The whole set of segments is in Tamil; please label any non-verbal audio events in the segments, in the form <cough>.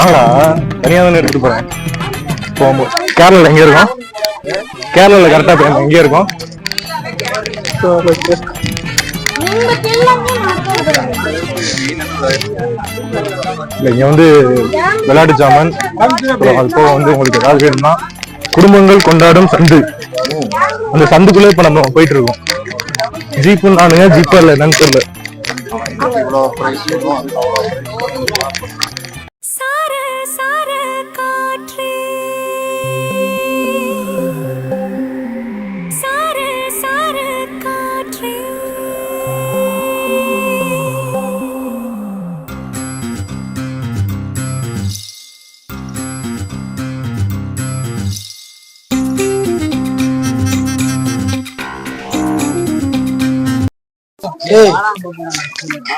ஆனா தனியா தானே எடுத்துட்டு போறேன். போகும்போது. கேரளால எங்க இருக்கும்? கேரளால கரெக்டா போயிருந்தோம் எங்க இருக்கோம்? இங்க வந்து விளையாட்டு ஜாமான் அது போக வந்து உங்களுக்கு ஏதாவது வேணும்னா குடும்பங்கள் கொண்டாடும் சந்து. அந்த சந்துக்குள்ளே இப்ப நம்ம போயிட்டு இருக்கோம். ஜீப்பு நானுங்க ஜீப்பா இல்ல என்னன்னு தெரியல சார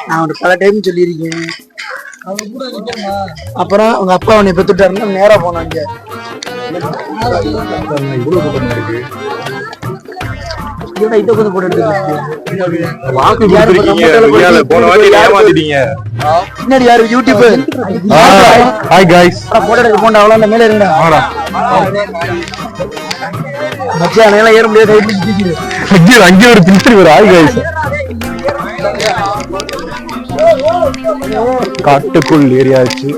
நான் ஒரு பல டைம் சொல்லியிருக்கேன். அப்புறம் உங்க அப்பா உன்னை பெத்துட்டாருன்னா நேரா போனாங்க இதை கொஞ்சம் போட்டு பின்னாடி யாரு யூடியூப் ஹாய் காய்ஸ் போட்டோ போண்டா அவ்வளோ மேல இருங்கடா. ஆடா மச்சான் ஏற முடியாது. அங்கே ஒரு பிடிச்சிரு ஒரு ஹாய் காய்ஸ் காட்டுக்குள் ஏரியாச்சு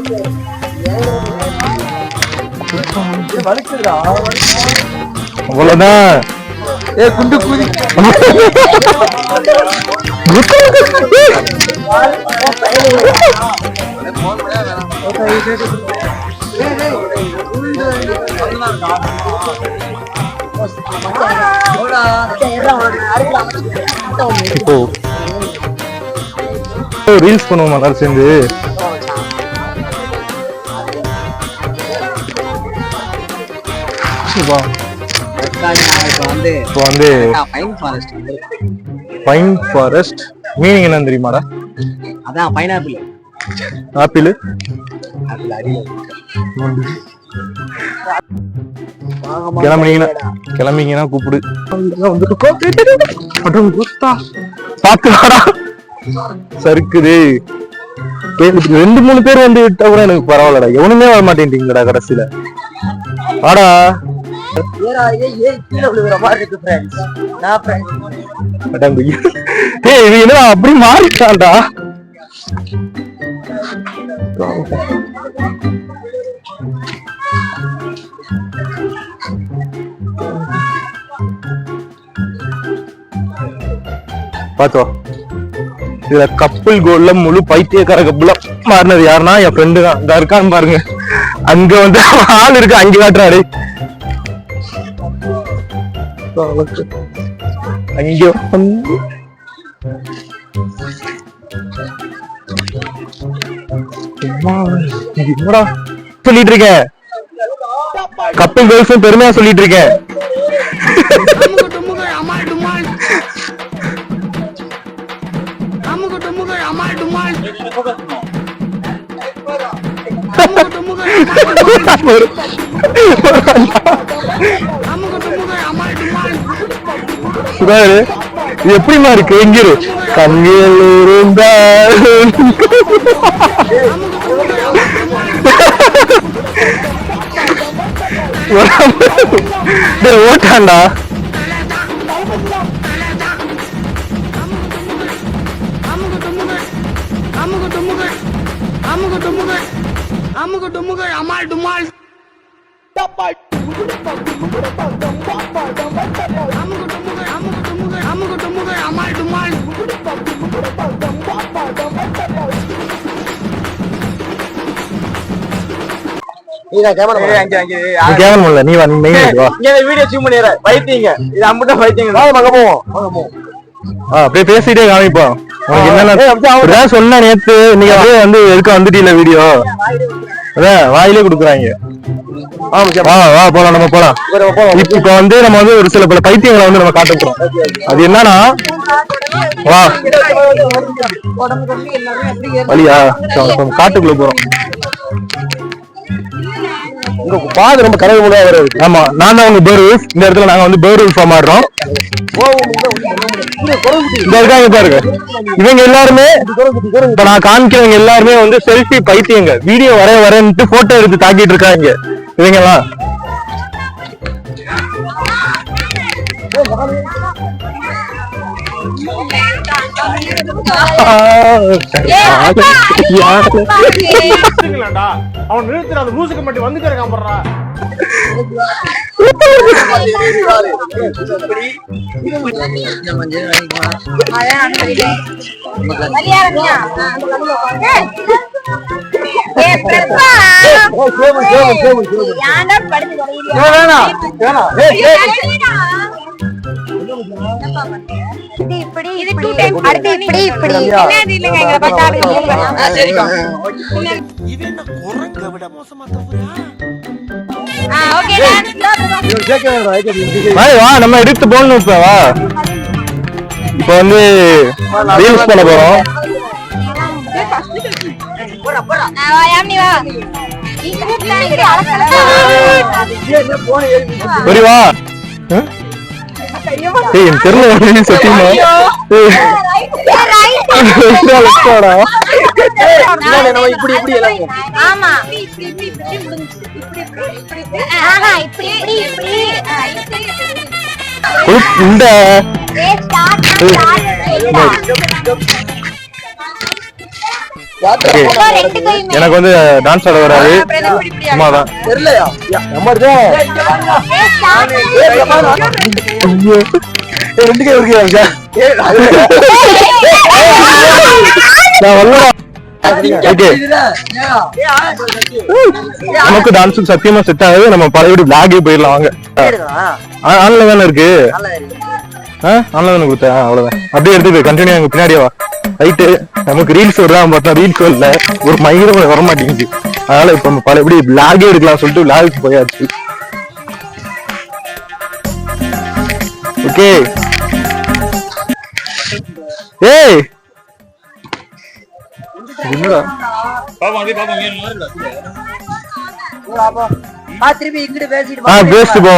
அவ்வளவுதான். ஏ குண்டு குதி இப்போ ரீல்ஸ் பண்ணுவோம் எல்லாரும் சேர்ந்து. இப்போ. வந்து பைன் ஃபாரஸ்ட் மீனிங் என்னன்னு தெரியுமாடா? அதான் பைனாப்பிள் ஆப்பிள். கிளம்புனீங்கன்னா கிளம்பிங்கன்னா கூப்பிடு. குத்தா. சறுக்குது. ரெண்டு மூணு பேர் வந்து விட்டா கூட எனக்கு பரவாயில்லடா. எவனுமே வர மாட்டேன்ட்டீங்கடா கடைசியில. என்ன அப்படி மாறிட்டான்டா? பாத்தோ இதுல கப்புள் கோல்ல முழு பைத்தியக்கார கப்பல மாறினது யாருன்னா என் ஃப்ரெண்டு தான். இந்த இருக்கான்னு பாருங்க. அங்க வந்து ஆள் இருக்கு அங்க காட்டுறாரு. அங்க வந்து சொல்லிட்டு இருக்கேன் கப்பல் கேர்ள்ஸும் பெருமையா சொல்லிட்டு இருக்கேன் சுதாரு இது எப்படிமா இருக்கு? எங்கிரு கண்ணில் இருந்தால் ஓட்டாண்டா நீங்க கேமரா அங்க அங்க நீ இல்ல நீ வா நீ மெயின் வா. இங்க இந்த வீடியோ இது அம்புட்ட போவோம். வாங்க போவோம் ஆ, அப்படியே பேசிட்டே காமிப்போம் உனக்கு என்னென்ன அப்படிதான் சொன்ன நேத்து நீங்க அப்படியே வந்து எதுக்க வந்துட்டீல வீடியோ. அதான் வாயிலே குடுக்குறாங்க. வா வா போலாம் நம்ம போலாம். இப்ப வந்து நம்ம வந்து ஒரு சில பல பைத்தியங்களை வந்து நம்ம காட்ட போறோம். அது என்னன்னா வா. வழியா காட்டுக்குள்ள போறோம். உங்க பாது ரொம்ப கடவுள் வருது ஆமா நான் தான் உங்க பேர் இந்த இடத்துல நாங்க வந்து பேர் ஃபார்ம் ஆடுறோம் இந்த இருக்காங்க பாருங்க. இவங்க எல்லாருமே இப்ப நான் காமிக்கிறவங்க எல்லாருமே வந்து செல்ஃபி பைத்தியங்க. வீடியோ வரைய வரேன்ட்டு போட்டோ எடுத்து தாக்கிட்டு இருக்காங்க. இவங்க எல்லாம் நிறுத்துங்களேன்டா. அவன் நிறுத்துற அந்த லூசுக்கு மட்டும் வந்து கிடக்கான் பாருடா. இது இப்படி. அடுத்து என்னது இல்லைங்க பார்த்தா அப்படி சரிக்கா. வா நம்ம எடுத்து போடணும் இப்ப வா. இப்ப வந்து ரீல்ஸ் பண்ண போறோம். யாமினி வா? ஏய் எனக்கு தெரியல வந்து சத்தியமா. பின்னாடி நம்ம இப்படி இப்படி எல்லாம் ஆமா. இப்படி இப்படி இப்படி முடிஞ்சு இப்படி இப்படி இப்படி இப்படி. ஆஹா இப்படி இப்படி இப்படி. ஆ, இப்படி இப்படி. உப், இந்த. எனக்கு வந்து டான்ஸ் ஆட வராது. சும்மாதான். தெரியலையா? ரெண்டு கை இருக்கு? நான் ஏன்? நமக்கு டான்ஸுக்கு சத்தியமா செட் ஆகுது. நம்ம பழையபடி பிளாகே போயிடலாம் வாங்க. ஆன்ல தானே இருக்கு? ஆன்ல தானே கொடுத்தேன். அவ்வளவுதான். அப்படியே எடுத்து கண்டினியூ எங்க பின்னாடியே வா. ரைட்டு நமக்கு ரீல்ஸ் வருதான் பார்த்தா ரீல்ஸ் வரல. ஒரு மயிரம் வர மாட்டேங்குது. அதனால இப்ப நம்ம பழையபடி பிளாகே எடுக்கலாம் சொல்லிட்டு பிளாகுக்கு போயாச்சு. ஓகே ஏய். என்னடா? ஆ, திருப்பி இங்கிட்டு பேசிட்டு ஆ வா. பேஸ்ட் போ.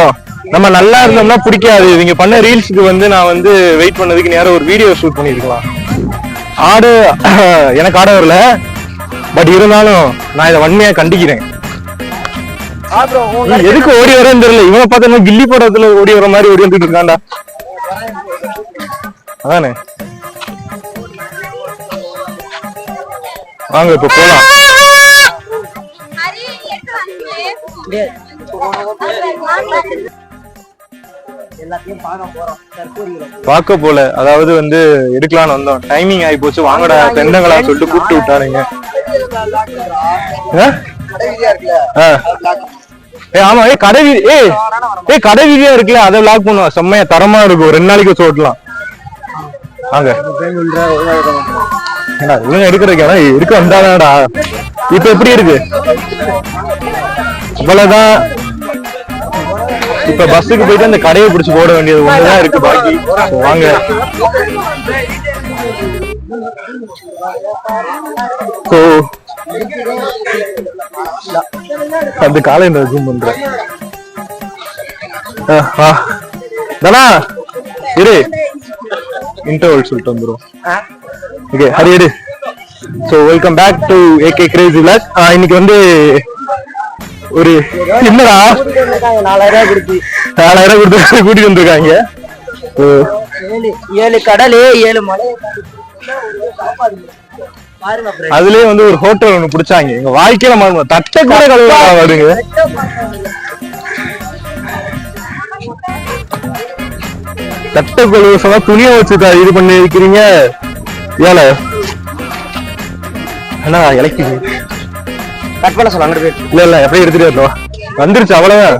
நம்ம நல்லா இருந்தோம்னா பிடிக்காது. இவங்க பண்ண ரீல்ஸ்க்கு வந்து நான் வந்து வெயிட் பண்ணதுக்கு நேரம் ஒரு வீடியோ ஷூட் பண்ணிருக்கலாம் ஆடு எனக்கு ஆட வரல. பட் இருந்தாலும் நான் இதை வன்மையா கண்டிக்கிறேன். எதுக்கு ஓடி வரேன்னு தெரியல. இவனை பார்த்தா கில்லி படத்துல ஓடி வர மாதிரி ஓடி வந்துட்டு இருக்கான்டா. அதானே? வாங்க இப்ப போலாம். பார்க்க போல. அதாவது வந்து எடுக்கலாம்னு வந்தோம். டைமிங் ஆகி போச்சு. வாங்கடா தெண்டங்களா சொல்லிட்டு கூப்பிட்டு விட்டானுங்க. ஏய் ஆமா ஏய் கடை வீதி ஏ ஏய் கடை வீதியா இருக்குல்ல அதை லாக் பண்ணுவோம். செம்மையா தரமா இருக்கும். ரெண்டு நாளைக்கு சோட்டலாம் ஓட்டலாம் வாங்க. இவங்க எடுக்கிறதுக்கு ஆனா இருக்க வந்தாடா இப்ப எப்படி இருக்கு? இவ்வளவுதான் இப்ப பஸ்ஸுக்கு போயிட்டு அந்த கடையை பிடிச்சு போட வேண்டியது ஒண்ணுதான் இருக்கு பாக்கி. வாங்க. So, அந்த காலை இந்த ஜூம் பண்றேன் ஆ, இரு. இன்டர்வல் சொல்லிட்டு வந்துரும். ஓகே ஹரி எடு so welcome back to AK crazy vlog இன்னைக்கு வந்து ஒரு என்னடா? நாலாயிரம் ரூபாய் கொடுத்து நாலாயிரம் கொடுத்து கூட்டிட்டு வந்திருக்காங்க. ஏழு கடலு ஏழு மலை அதுலயே வந்து ஒரு ஹோட்டல் ஒண்ணு பிடிச்சாங்க. எங்க வாழ்க்கையில மறந்து தட்டை கூட கழுவா வருங்க. தட்டை கழுவ சொன்னா துணியை வச்சு த- இது பண்ணி இருக்கிறீங்க. ஏல. என்ன இலக்கி கட் பண்ண சொல்ல அங்கிட்டு இல்ல இல்ல எப்படி எடுத்துட்டு வரணும் வந்துருச்சு அவ்வளவுதான்.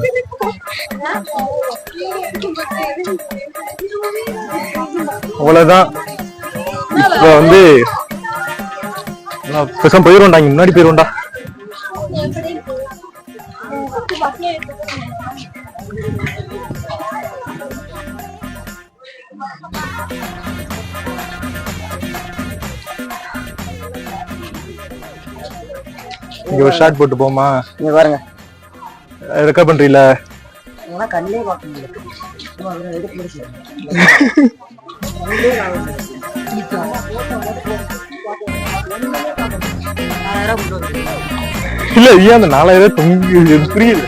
அவ்வளவுதான். இப்ப வந்து நான் பேசாம போயிருவோம்டா இங்க முன்னாடி போயிருவோம்டா. இங்க ஒரு ஷாட் போட்டு போமா. இங்க பாருங்க. ரெக்கார்ட் பண்றீல கண்ணே பார்க்க முடியல. <laughs> இல்ல ஏன் அந்த நாலாயிரம் தொங்கு புரியல.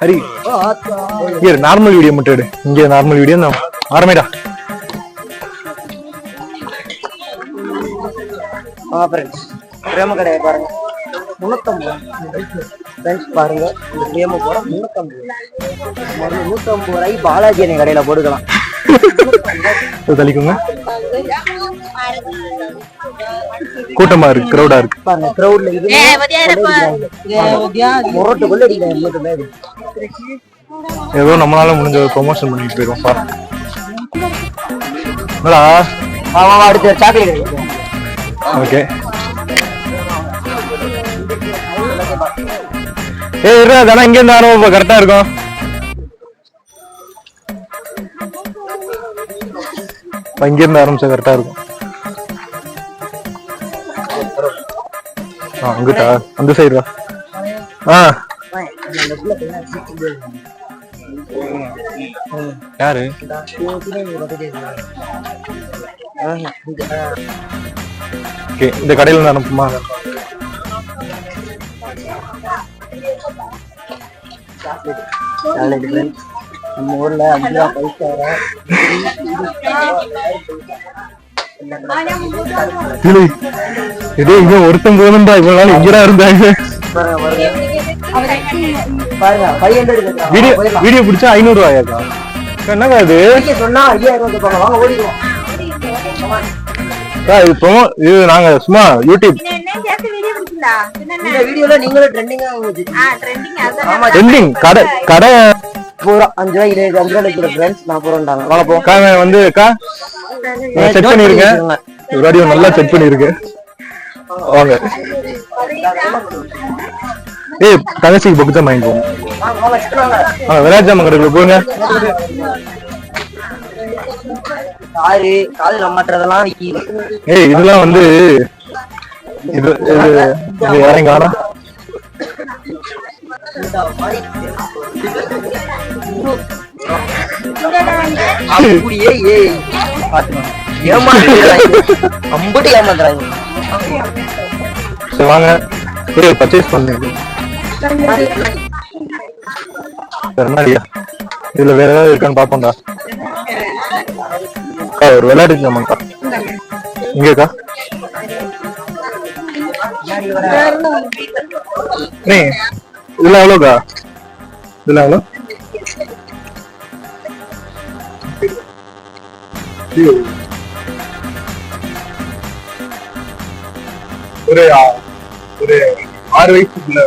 ஹரி இங்க நார்மல் வீடியோ மட்டும் எடு. இங்க நார்மல் வீடியோ நான் ஆரம்பிடா. ஆ ஃப்ரெண்ட்ஸ் பிரேம கடையை பாருங்க. முன்னூத்தம்பது பாருங்க. இந்த பிரேம போட முன்னூத்தம்பது மறுபடியும் நூத்தம்பது ரூபாய்க்கு பாலாஜி கடையில போட்டுக்கலாம். தள்ளிக்கோங்க. கூட்டமா இருக்கு கிரௌடா இருக்கு. பாருங்க கிரௌட்ல அடிக்கிறேன் முன்னூத்தம்பது ஏதோ நம்மளால முடிஞ்ச ப்ரொமோஷன் பண்ணிட்டு போயிடும் பா ஆமா, அடுத்து சாக்லேட் ஓகே ஏய் இருடா தானே இங்க இருந்து ஆரம்பம் கரெக்டா இருக்கும். அப்ப இருந்து ஆரம்பிச்சா கரெக்டா இருக்கும். ஆ அங்கிட்டா அந்த சைடு ஆ. யாரு? இந்த கடையில இருந்து அனுப்புமா? சாக்லேட் ஃப்ரெண்ட்ஸ் நம்ம ஊர்ல அஞ்சு பைசா இதே இங்க ஒருத்தன் போகணும்டா இவ்வளவு நாள் எங்கடா இருந்தாங்க. வீடியோ வீடியோ பிடிச்சா ஐநூறு ரூபாயாக்கா என்னங்க அக்கா, இது promo இது நாங்க சும்மா யூடியூப் வீடியோ பிடிக்கலா என்னென்ன இந்த வீடியோல நீங்களும் ட்ரெண்டிங்கா ஆ ட்ரெண்டிங் அதான் ஆமா எண்டிங் கடை கடை. பூரா அஞ்சு ரூபாய் இருபது அஞ்சு ரூபாய் இருக்கிற ஃப்ரெண்ட்ஸ் நான் போறேன்டாங்க. வாங்க போ வந்து அக்கா செக் பண்ணிருக்கேன் வீடியோ நல்லா செக் பண்ணிருக்கேன் வாங்க. ஏய் தங்கச்சிக்கு புக்கு தான் வாங்க, வாங்க. ஆ விராஜ் போங்க. காரு ஏய் இதெல்லாம் வந்து இது இது யாரையும் காணோம் அப்படியே ஏய். அம்புட்டு சரி வாங்க. ஏய் பர்ச்சேஸ் பண்ணுங்க இதுல வேற ஏதாவது இருக்கான்னு பாப்போம்டா. ஒரு விளையாட்டு ஜாமான்க்கா இங்கக்கா? இதுல எவ்வளோக்கா இதுல எவ்வளோ ஒரு ஒரு ஆறு வயசுக்குள்ள